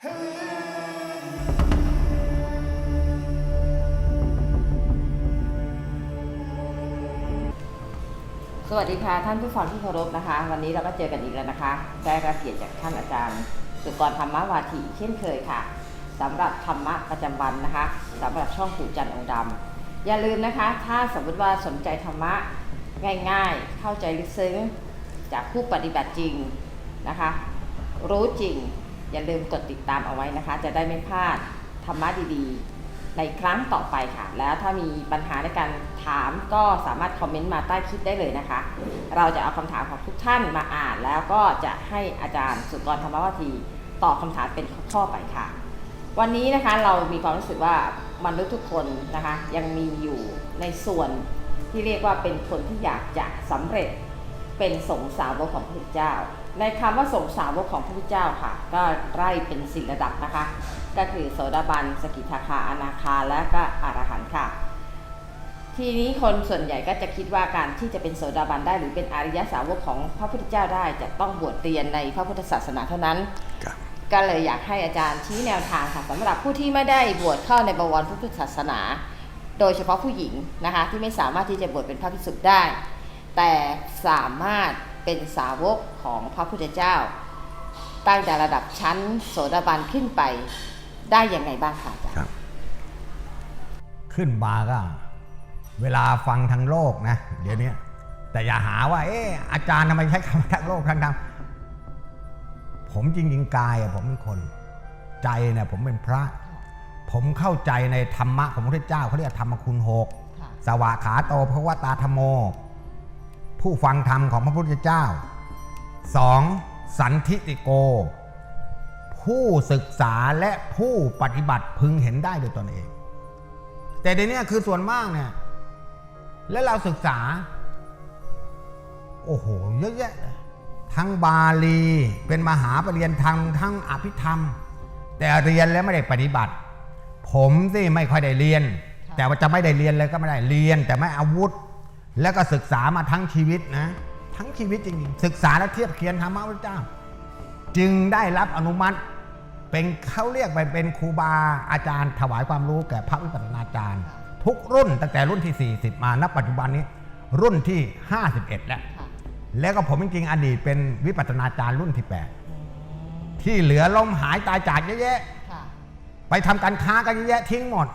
สวัสดีค่ะท่านผู้ฟังที่เคารพนะคะ วันนี้เราก็เจอกันอีกแล้วนะคะ ได้รับเกียรติจากท่านอาจารย์ สุกรธรรมวาทีเช่นเคยค่ะสำหรับธรรมะประจำวันนะคะสำหรับช่องปู่จันทร์องค์ดำอย่าลืมนะคะ ถ้าสมมติว่าสนใจธรรมะง่ายๆ เข้าใจลึกซึ้งจากผู้ปฏิบัติจริงนะคะ รู้จริง อย่าลืมกดติดตามเอาไว้นะคะ จะได้ไม่พลาดธรรมะดีๆ ในครั้งต่อไปค่ะ แล้วถ้ามีปัญหาในการถามก็สามารถคอมเมนต์มาใต้คลิปได้เลยนะคะ เราจะเอาคำถามของทุกท่านมาอ่าน แล้วก็จะให้อาจารย์สุกรธรรมวัทีตอบคำถามเป็นข้อๆไปค่ะ วันนี้นะคะเรามีความรู้สึกว่ามนุษย์ทุกคนนะคะ ยังมีอยู่ในส่วนที่เรียกว่าเป็นคนที่อยากจะสำเร็จ เป็นสงฆ์สาวกของพระพุทธเจ้า ในคำว่าสงฆ์สาวกของพระพุทธเจ้าค่ะ ก็ไล่เป็นสี่ระดับนะคะ ก็คือโสดาบัน สกิทาคาอนาคาและก็อรหันต์ค่ะ ทีนี้คนส่วนใหญ่ก็จะคิดว่าการที่จะเป็นโสดาบันได้หรือเป็นอริยสาวกของพระพุทธเจ้าได้ จะต้องบวชเรียนในพระพุทธศาสนาเท่านั้นครับก็เลยอยากให้อาจารย์ชี้แนวทางค่ะสำหรับผู้ที่ไม่ได้บวชเข้าในบวรพุทธศาสนา โดยเฉพาะผู้หญิงนะคะที่ไม่สามารถที่จะบวชเป็นพระภิกษุได้ แต่สามารถเป็นสาวกของพระพุทธเจ้า ตั้งแต่ระดับชั้นโสดาบันขึ้นไปได้ยังไงบ้างคะอาจารย์ครับขึ้นมาก็ เวลาฟังทางโลกนะ เดี๋ยวนี้แต่อย่าหาว่า เอออาจารย์ทำไมใช้คำว่าทางโลกทางธรรมผมจริงๆกายอะผมเป็นคน ใจเนี่ยผมเป็นพระ ผมเข้าใจในธรรมะของพระพุทธเจ้าเขาเรียกธรรมคุณหกค่ะสวากขาโตภควตาธรรมโม ผู้ฟังธรรมของพระพุทธเจ้าสองสันทิติโก ผู้ศึกษาและผู้ปฏิบัติพึงเห็นได้โดยตนเอง แต่เดี๋ยวนี้คือส่วนมากเนี่ยแล้วเราศึกษา โอ้โหเยอะแยะทั้งบาลีเป็นมหาปรริญญาธรรมทั้งอภิธรรม แต่เรียนแล้วไม่ได้ปฏิบัติ ผมสิไม่ค่อยได้เรียน แต่ว่าจะไม่ได้เรียนเลยก็ไม่ได้เรียน แต่ไม่อาวุธ แล้วก็ศึกษามาทั้งชีวิตนะ ทั้งชีวิตจริงๆศึกษาและเทียบเคียงธรรมะพระเจ้า จึงได้รับอนุมัติ เป็นเขาเรียกไปเป็นครูบาอาจารย์ถวายความรู้แก่พระวิปัสสนาจารย์ ทุกรุ่นตั้งแต่รุ่นที่ 40 มาณปัจจุบันนี้ รุ่นที่ 51 แล้วค่ะแล้วก็ผมจริงๆอดีตเป็นวิปัสสนาจารย์รุ่นที่ 8 ที่เหลือล้มหายตายจากเยอะแยะค่ะไปทำการค้ากันเยอะแยะทิ้งหมด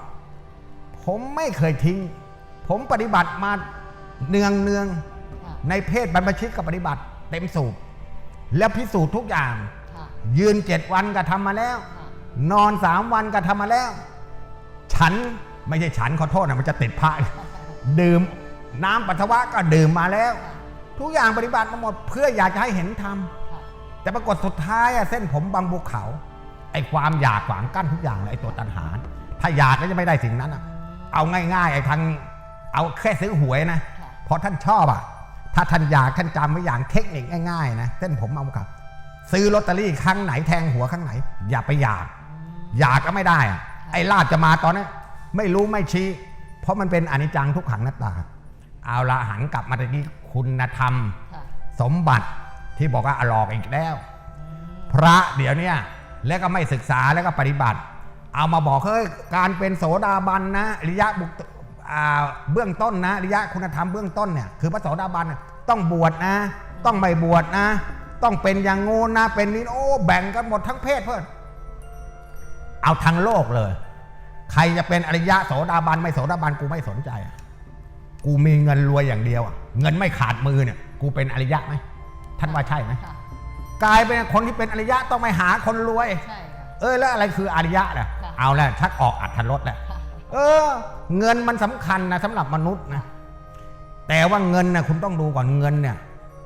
ผมไม่เคยทิ้ง ผมปฏิบัติมา เนืองเนืองๆค่ะในเพศบรรพชิตก็ปฏิบัติ เต็มสูบแล้วพิสูจน์ทุกอย่างค่ะยืนเจ็ดวันก็ทำมาแล้วค่ะนอนสามวันก็ทำมาแล้ว ฉันไม่ใช่ฉันขอโทษนะมันจะติดพระดื่มน้ำปัสสาวะก็ดื่มมาแล้ว ทุกอย่างปฏิบัติมาหมดเพื่ออยากจะให้เห็นธรรมค่ะแต่ปรากฏสุดท้ายอะเส้นผมบางภูเขาไอ้ความอยากขวางกั้นทุกอย่างเลยไอ้ตัวตัณหา ถ้าอยากก็จะไม่ได้สิ่งนั้นอะเอาง่ายๆไอ้ทางเอาแค่ซื้อหวยนะค่ะเพราะท่านชอบอะถ้าท่านอยากท่านจำไว้อย่างเทคนิคง่ายๆนะเส้นผมบางภูเขาซื้อลอตเตอรี่ครั้งไหนแทงหัวครั้งไหน อย่าไปอยาก อยากก็ไม่ได้อะไอ้ลาบจะมาตอนนี้ไม่รู้ไม่ชี้ เพราะมันเป็นอนิจจังทุกขังหน้าตา เอาละหันกลับมาตะกี้คุณธรรมค่ะสมบัติที่บอกว่าอหลอกอีกแล้ว พระเดี๋ยวเนี้ยแล้วก็ไม่ศึกษาแล้วก็ปฏิบัติ เอามาบอกเฮ้ยการเป็นโสดาบันนะอริยะบุคอ่า เบื้องต้นนะอริยะคุณธรรมเบื้องต้นเนี่ยคือพระโสดาบันน่ะต้องบวชนะ ต้องไม่บวชนะ ต้องเป็นอย่างงูนะเป็นนี้โอ้แบ่งกันหมดทั้งเพศเพื่อนเอาทั้งโลกเลย ใครจะเป็นอริยะโสดาบันไม่โสดาบันกูไม่สนใจอะกูมีเงินรวยอย่างเดียวอะเงินไม่ขาดมือเนี่ย กูเป็นอริยะไหมท่านว่าใช่ไหมค่ะกลายเป็นคนที่เป็นอริยะต้องไปหาคนรวยใช่ค่ะเออแล้วอะไรคืออริยะล่ะค่ะเอาแล้วชักออกอัธรสแล้วค่ะเออ เงินมันสำคัญนะสำหรับมนุษย์นะแต่ว่าเงินนะคุณต้องดูก่อนเงินเนี่ย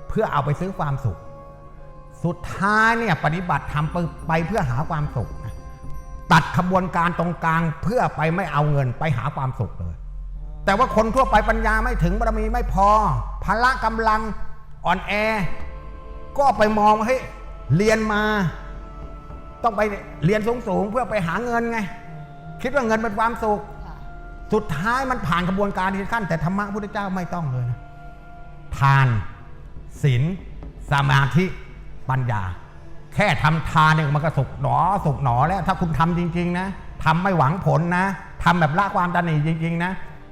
เพื่อเอาไปซื้อความสุข สุดท้ายเนี่ยปฏิบัติทำไปไปเพื่อหาความสุขนะตัดขบวนการตรงกลางเพื่อไปไม่เอาเงินไปหาความสุขเลย แต่ว่าคนทั่วไปปัญญาไม่ถึงบารมีไม่พอพละกำลังอ่อนแอ ก็ไปมองว่าเฮ้ยเรียนมา ต้องไปเรียนสูงๆเพื่อไปหาเงินไง คิดว่าเงินเป็นความสุข สุดท้ายมันผ่านกระบวนการที่ขั้น แต่ธรรมะพุทธเจ้าไม่ต้องเลยนะทานศีลสมาธิปัญญาแแค่ทำทานเนี่ยมันก็สุกหนอสุกหนอแล้วถ้าคุณทำจริง ๆ นะทำไม่หวังผลนะทำแบบละความตนีจริง ๆ นะ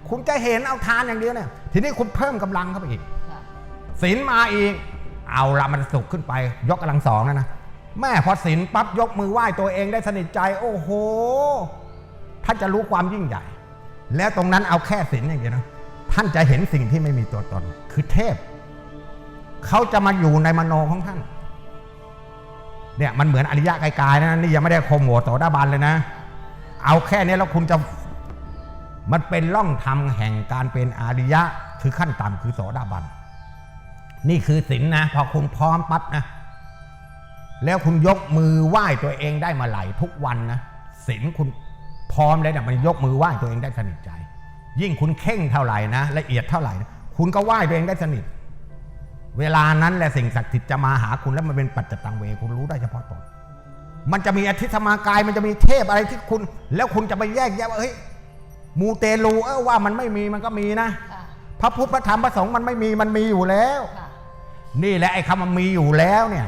คุณจะเห็นเอาทานอย่างเดียวเนี่ยทีนี้คุณเพิ่มกำลังเข้าไปอีกค่ะศีลมาอีก เอาละมันสุกขึ้นไป ยกกำลังสองแล้วนะแม่พอศีลปั๊บยกมือไหว้ตัวเองได้สนิทใจ โอ้โหท่านจะรู้ความยิ่งใหญ่ แล้วตรงนั้นเอาแค่ศีลอย่างเดียวนะท่านจะเห็นสิ่งที่ไม่มีตัวตน คือเทพ เขาจะมาอยู่ในมโนของท่าน เนี่ยมันเหมือนอริยะไกายๆนะนี่ยังไม่ได้โคมโหวโสดาบันเลยนะ เอาแค่นี้แล้วคุณจะมันเป็นล่องธรรมแห่งการเป็นอริยะคือขั้นต่ำคือโสดาบัน นี่คือศีลนะพอคุณพร้อมปั๊บนะ แล้วคุณยกมือไหว้ตัวเองได้มาไหลทุกวันนะศีลคุณ พร้อมแล้วเนี่ยมันยกมือไหว้ตัวเองได้สนิทใจ ยิ่งคุณเข่งเท่าไหร่นะละเอียดเท่าไหร่นะคุณก็ไหว้ตัวเองได้สนิท เวลานั้นแหละสิ่งศักดิ์สิทธิ์จะมาหาคุณแล้วมันเป็นปัจจตังเวคุณรู้ได้เฉพาะตนมันจะมีอธิธรรมากายมันจะมีเทพอะไรที่คุณ แล้วคุณจะไปแยกแยะว่าเฮ้ยมูเตลูเออว่ามันไม่มีมันก็มีนะค่ะพระพุทธพระธรรมพระสงฆ์มันไม่มีมันมีอยู่แล้วค่ะนี่แหละไอ้คำว่ามีอยู่แล้วเนี่ย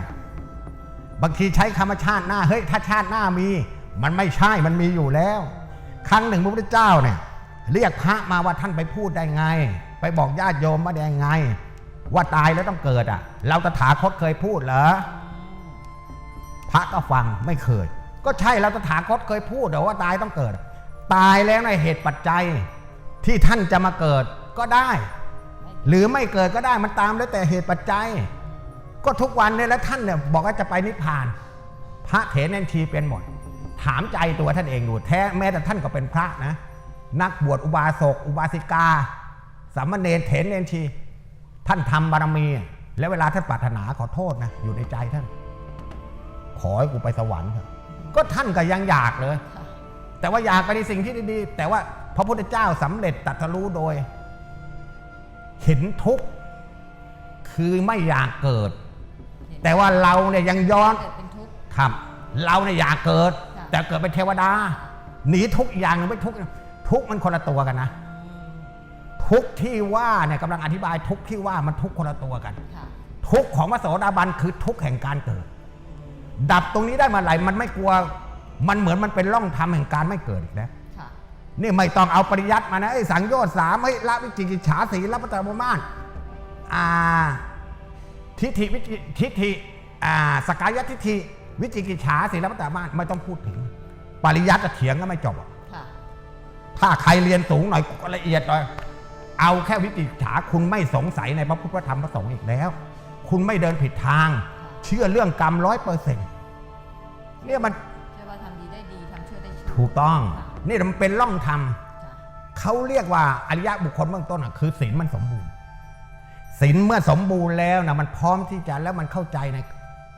บางทีใช้คำว่าชาติหน้าเฮ้ยถ้าชาติหน้ามี มันไม่ใช่มันมีอยู่แล้ว ครั้งหนึ่งพระพุทธเจ้าเนี่ยเรียกพระมาว่าท่านไปพูดได้ไง ไปบอกญาติโยมว่าได้ไง ว่าตายแล้วต้องเกิดอะ เราตถาคตเคยพูดเหรอพระก็ฟังไม่เคย ก็ใช่เราตถาคตเคยพูดเหรอว่าตายต้องเกิด ตายแล้วในเหตุปัจจัยที่ท่านจะมาเกิดก็ได้ หรือไม่เกิดก็ได้มันตามแล้วแต่เหตุปัจจัย ก็ทุกวันเนี่ยแล้วท่านเนี่ยบอกว่าจะไปนิพพาน พระเถรเนนชีเป็นหมด ถามใจตัวท่านเองดูแท้แม้แต่ท่านก็เป็นพระนะ นักบวชอุบาสก อุบาสิกาสามเณรเถรเนนชี ท่านทำบารมี แล้วเวลาท่านปรารถนาขอโทษนะ อยู่ในใจท่าน ขอให้กูไปสวรรค์เถอะก็ท่านก็ยังอยากเลยค่ะแต่ว่าอยากไปในสิ่งที่ดีๆแต่ว่าพระพุทธเจ้าสำเร็จตรัสรู้โดย เห็นทุกข์คือไม่อยากเกิด แต่ว่าเราเนี่ยยังย้อนเกิดเป็นทุกข์ครับ เราเนี่ยอยากเกิดค่ะ แต่เกิดเป็นเทวดา หนีทุกข์อีกอย่างหนึ่งไม่ทุกข์ทุกข์มันคนละตัวกันนะ ทุกข์ที่ว่าเนี่ยกำลังอธิบายทุกข์ที่ว่ามันทุกข์คนละตัวกันค่ะทุกข์ของพระโสดาบันคือทุกข์แห่งการเกิด ดับตรงนี้ได้มาไหลมันไม่กลัว มันเหมือนมันเป็นร่องธรรมแห่งการไม่เกิดอีกแล้วค่ะนี่ไม่ต้องเอาปริยัติมานะไอ้สังโยชน์สามไอ้ละวิจิกิจฉาสีละปัตตามาานอ่าทิฏฐิวิจิทิฏฐิอ่าสกายทิฏฐิ วิจิกิจฉาสีละปัตตามานไม่ต้องพูดถึง ปริยัติจะเถียงก็ไม่จบอะค่ะถ้าใครเรียนสูงหน่อยก็ละเอียดหน่อยเอาแค่วิจิกิจฉาคุณไม่สงสัยในพระพุทธพระธรรมพระสงฆ์อีกแล้ว คุณไม่เดินผิดทาง เชื่อเรื่องกรรมร้อยเปอร์เซ็นต์เนี่ยมันเชื่อว่าทำดีได้ดีทำชั่วได้ชั่วถูกต้องค่ะนี่มันเป็นร่องธรรมค่ะเขาเรียกว่าอริยะบุคคลเบื้องต้นอะคือศีลมันสมบูรณ์ศีลเมื่อสมบูรณ์แล้วนะมันพร้อมที่จะแล้วมันเข้าใจใน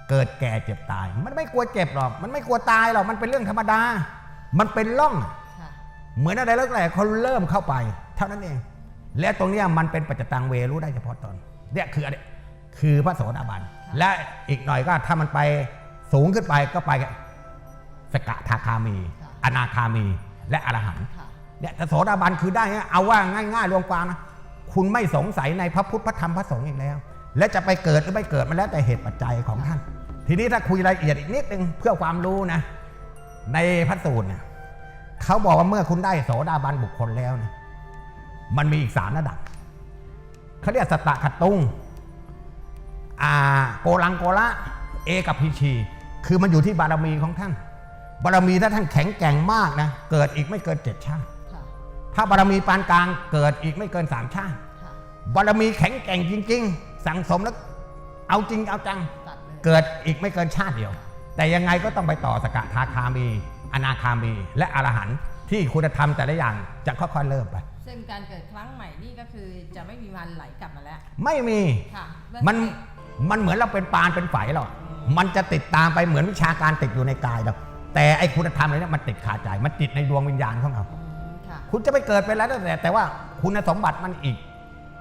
เกิดแก่เจ็บตาย มันไม่กลัวเจ็บหรอก มันไม่กลัวตายหรอก มันเป็นเรื่องธรรมดา มันเป็นร่องอะค่ะเหมือนอะไรแล้วแต่เขาเริ่มเข้าไป เท่านั้นเอง และตรงเนี้ยมันเป็นปัจจตังเวรู้ได้เฉพาะตนเนี่ยคืออะไรคือพระโสดาบัน และอีกหน่อยก็ถ้ามันไปสูงขึ้นไปก็ไปสกทาคามี อนาคามี และอรหันต์ค่ะเนี่ยแต่โสดาบันคือได้นะเอาว่าง่ายๆรวมความนะ คุณไม่สงสัยในพระพุทธพระธรรมพระสงฆ์อีกแล้ว และจะไปเกิดหรือไม่เกิดมันแล้วแต่เหตุปัจจัยของท่าน ทีนี้ถ้าคุยรายละเอียดอีกนิดนึงเพื่อความรู้นะ ในพระสูตรเนี่ยเขาบอกว่าเมื่อคุณได้โสดาบันบุคคลแล้วเนี่ยมันมีอีกสามระดับเขาเรียกสตตะขัดตุงอ่าโกลังโกละ เอกับพีชี คือมันอยู่ที่บารมีของท่าน บารมีถ้าท่านแข็งแกร่งมากนะเกิดอีกไม่เกินเจ็ดชาติค่ะถ้าบารมีปานกลางเกิดอีกไม่เกินสามชาติค่ะบารมีแข็งแกร่งจริง ๆ สั่งสมแล้วเอาจริงเอาจังตัด เลยเกิดอีกไม่เกินชาติเดียว แต่ยังไงก็ต้องไปต่อสกทาคามี อนาคามี และอรหันต์ที่คุณธรรมแต่ละอย่างจะค่อยๆเริ่มไป ซึ่งการเกิดครั้งใหม่นี่ก็คือจะไม่มีวันไหลกลับมาแล้ว ไม่มีค่ะมันมันเหมือนเราเป็นปานเป็นไฝหรอกมันจะติดตามไปเหมือนวิชาการติดอยู่ในกายเราแต่ไอ้คุณธรรมอะไรเนี่ยมันติดขาใจมันติดในดวงวิญญาณของเรา อืมค่ะ คุณจะไปเกิดไปแล้วแต่แต่ว่าคุณสมบัติมันอีก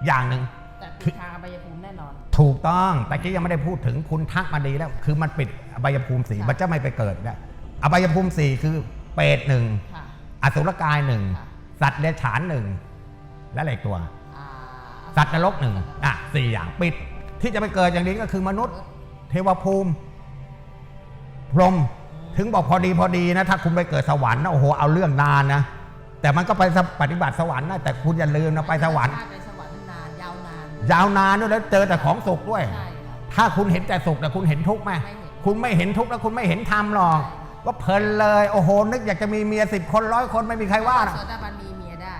อย่างหนึ่งแต่ปิดทางอบายภูมิแน่นอน ถูกต้องแต่กี้ยังไม่ได้พูดถึงคุณทักมาดีแล้ว คือมันปิดอบายภูมิสี่ค่ะมันจะไม่ไปเกิดนะอบายภูมิสี่คือเปรตหนึ่งค่ะ อสุรกายหนึ่งค่ะ สัตว์เดรัจฉานหนึ่งและอะไรอีกตัว อ่า สัตว์นรกหนึ่งอะสี่อย่างปิด ที่จะไปเกิดอย่างนี้ก็คือมนุษย์ เทวภูมิ พรหมถึงบอกพอดีพอดีนะ ถ้าคุณไปเกิดสวรรค์นะโอ้โหเอาเรื่องนานนะ แต่มันก็ไปปฏิบัติสวรรค์นะแต่คุณอย่าลืมนะไปสวรรค์ไปส ยาวนานด้วยแล้วเจอแต่ของสุขด้วย ใช่ค่ะถ้าคุณเห็นแต่สุขแต่คุณเห็นทุกข์ไหมไม่เห็น คุณไม่เห็นทุกข์แล้วคุณไม่เห็นธรรมหรอกใช่ก็เพลินเลยโอ้โหนึกอยากจะมีเมียสิบคนร้อยคนไม่มีใครว่านะโสดาบันมีเมียได้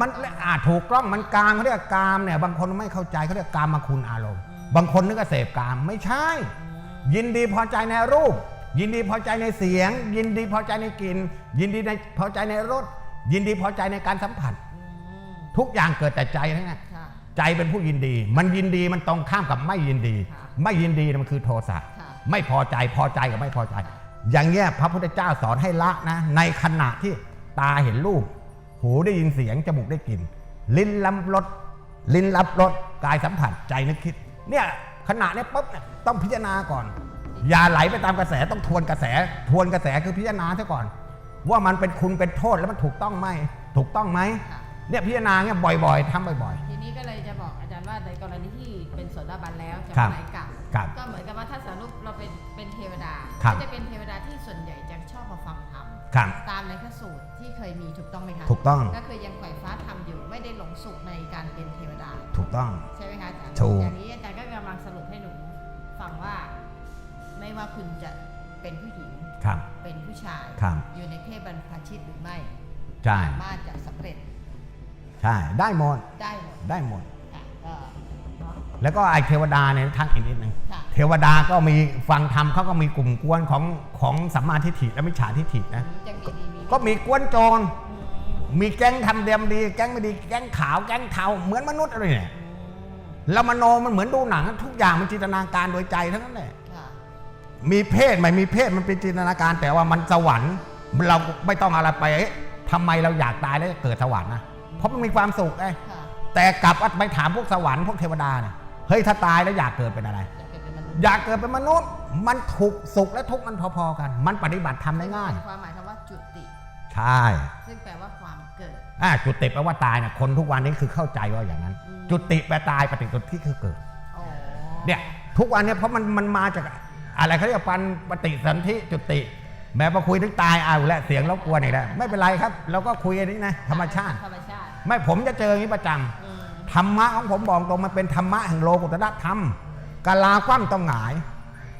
มันอาจถูกต้องมันกามเขาเรียกกามเนี่ยบางคนไม่เข้าใจเขาเรียกกามมาคุณอารมณ์บางคนนึกว่าเสพกามไม่ใช่ ยินดีพอใจในรูป ยินดีพอใจในเสียง ยินดีพอใจในกลิ่นยินดีในพอใจในรสยินดีพอใจในการสัมผัส อืมทุกอย่างเกิดแต่ใจทั้งนั้นค่ะ ใจเป็นผู้ยินดี มันยินดีมันตรงข้ามกับไม่ยินดีค่ะไม่ยินดีมันคือโทสะค่ะไม่พอใจพอใจกับไม่พอใจ อย่างเงี้ยพระพุทธเจ้าสอนให้ละนะ ในขณะที่ตาเห็นรูป หูได้ยินเสียงจมูกได้กลิ่นลิ้นรับรสลิ้นรับรสกายสัมผัสใจนึกคิด เนี่ยขณะเนี้ยปุ๊บเนี่ยต้องพิจารณาก่อน อย่าไหลไปตามกระแสต้องทวนกระแส ทวนกระแสคือพิจารณาซะก่อน ว่ามันเป็นคุณเป็นโทษแล้วมันถูกต้องไหมถูกต้องไหมค่ะ เนี่ยพิจารณาเนี่ยบ่อยๆทำบ่อย ทีนี้ก็เลยจะบอกอาจารย์ว่าในกรณีที่เป็นโสดาบันแล้วจะครับไปไหนกลับครับ ก็เหมือนกับว่าถ้าสารุปเราเป็นเป็นเทวดาครับ ก็จะเป็นเทวดาที่ส่วนใหญ่จะชอบมาฟังธรรมๆครับตามในพระสูตรที่เคยมีถูกต้องไหมคะถูกต้องก็คือยังไขว่ฟ้าทำอยู่ไม่ได้หลงสุขในการเป็นเทวดา ถูกต้อง ใช่ไหมคะอาจารย์ถูก อย่างนี้อาจารย์ก็กำลังสรุปให้หนูฟังว่า ไม่ว่าคุณจะเป็นผู้หญิงครับ เป็นผู้ชาย ครับ อยู่ในเพศบรรพชิตหรือไม่ใช่ สามารถจะสำเร็จ ใช่ ได้หมด ได้หมดได้หมด ค่ะก็เนาะ แล้วก็ไอเทวดาเนี่ยทักอีกนิดนึงค่ะ เทวดาก็มีฟังธรรมเขาก็มีกลุ่มกวนของของสัมมาทิฏฐิและมิจฉาทิฏฐินะ จะมีดีมีก็มีกวนโจร อืมมีแก๊งทำเดียมดี แก๊งไม่ดี แก๊งขาว แก๊งเทา เหมือนมนุษย์อะไรเนี่ย อืมเรามโนมันเหมือนดูหนัง ทุกอย่างมันจินตนาการโดยใจทั้งนั้นแหละ ค่ะ มีเพศไม่มีเพศมันเป็นจินตนาการแต่ว่ามันสวรรค์ เราไม่ต้องอะไรไปเอ๊ะทำไมเราอยากตายแล้วจะเกิดสวรรค์นะ เพราะมันมีความสุขไงค่ะแต่กลับไปถามพวกสวรรค์พวกเทวดาเนี่ยเฮ้ยถ้าตายแล้วอยากเกิดเป็นอะไร อยากเกิดเป็นมนุษย์อยากเกิดเป็นมนุษย์ มันถูกสุขและทุกข์มันพอๆกัน มันปฏิบัติทำได้ง่าย ความหมายคำว่าจุติ ใช่ซึ่งแปลว่าความเกิด อ่าจุติแปลว่าตายเนี่ยคนทุกวันนี้คือเข้าใจว่าอย่างนั้น อืม จุติแปลตายปฏิจุติคือเกิด อ๋อเนี่ยทุกวันเนี่ยเพราะมันมันมาจากอะไรเขาเรียกปันปฏิสันธิจุติ แม้พอคุยถึงตายเอาและเสียงรบกวนอีกแล้วไม่เป็นไรครับ เราก็คุยอันนี้นะธรรมชาติ ธรรมชาติ ไม่ผมจะเจออย่างนี้ประจำอืมธรรมะของผมบอกตรงมันเป็นธรรมะแห่งโลกุตตรธรรมกาลาคว่ำต้องหงาย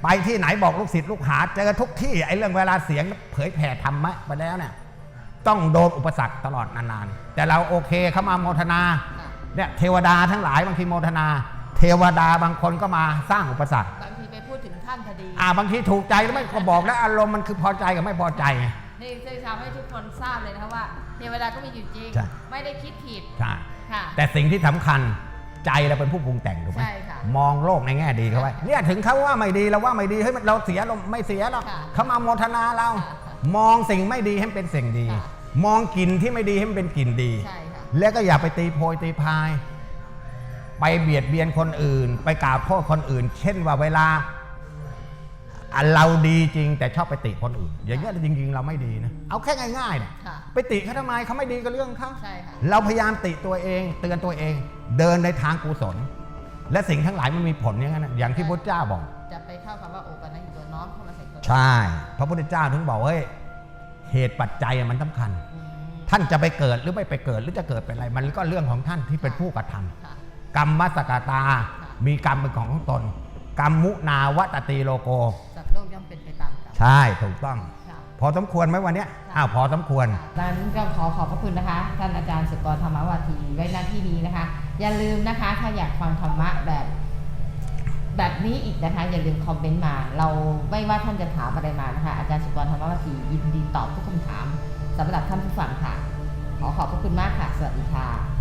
ไปที่ไหนบอกลูกศิษย์ลูกหาเจอทุกที่ไอ้เรื่องเวลาเสียงเผยแผ่ธรรมะไปแล้วเนี่ยต้องโดนอุปสรรคตลอดนานๆแต่เราโอเคเขามาโมทนาค่ะเนี่ยเทวดาทั้งหลายบางทีโมทนา เทวดาบางคนก็มาสร้างอุปสรรคบางทีไปพูดถึงท่านพอดีอ่าบางทีถูกใจแล้วไม่ก็บอกแล้วอารมณ์มันคือพอใจกับไม่พอใจไงนี่จะทำให้ทุกคนทราบเลยนะคะว่า เทวดาก็มีอยู่จริง ใช่ ไม่ได้คิดผิดใช่ค่ะ แต่สิ่งที่สำคัญใจเราเป็นผู้ปรุงแต่งถูกไหมใช่ค่ะมองโลกในแง่ดีเขาไว้เนี่ยถึงเขาว่าไม่ดีเราว่าไม่ดีเฮ้ยเราเสียเราไม่เสียหรอกค่ะเขามาโมทนาเราค่ะค่ะมองสิ่งไม่ดีให้มันเป็นสิ่งดี ค่ะ มองกลิ่นที่ไม่ดีให้มันเป็นกลิ่นดี ใช่ค่ะ แล้วก็อย่าไปตีโพยตีพาย ไปเบียดเบียนคนอื่น ไปกล่าวโทษคนอื่น เช่นว่าเวลา อะเราดีจริงแต่ชอบไปติคนอื่น อย่างนี้ยจริง ๆ เราไม่ดีนะ เอาแค่ง่ายๆนะค่ะไปติเขาทำไมเขาไม่ดีก็เรื่องเขาใช่ค่ะ เราพยายามติตัวเอง เตือนตัวเอง เดินในทางกุศล และสิ่งทั้งหลายมันมีผลอย่างนั้นนะอย่างที่พระเจ้าบอก จะไปเข้าคำว่าโอปันในตัวน้อมเข้ามาใส่ตัวใช่ พระพุทธเจ้าถึงบอกว่าเฮ้ยเหตุปัจจัยมันสำคัญ อืมท่านจะไปเกิดหรือไม่ไปเกิดหรือจะเกิดเป็นอะไร มันก็เรื่องของท่านที่เป็นผู้กระทำค่ะ กรรมมัสกตา มีกรรมเป็นของของตน กรรมมุนาวัตตีโลโก ใช่ถูกต้อง ค่ะพอสมควรไหมวันเนี้ยอ้าวพอสมควรดังนั้นก็ขอขอบพระคุณนะคะ ท่านอาจารย์สุกรธรรมวาทีไว้หน้าที่นี้นะคะ อย่าลืมนะคะ ถ้าอยากฟังธรรมะแบบ แบบนี้อีกนะคะ อย่าลืมคอมเมนต์มา เราไม่ว่าท่านจะถามอะไรมานะคะ อาจารย์สุกรธรรมวาทียินดีตอบทุกคำถามสำหรับท่านผู้ฟังค่ะ ขอขอบพระคุณมากค่ะ สวัสดีค่ะ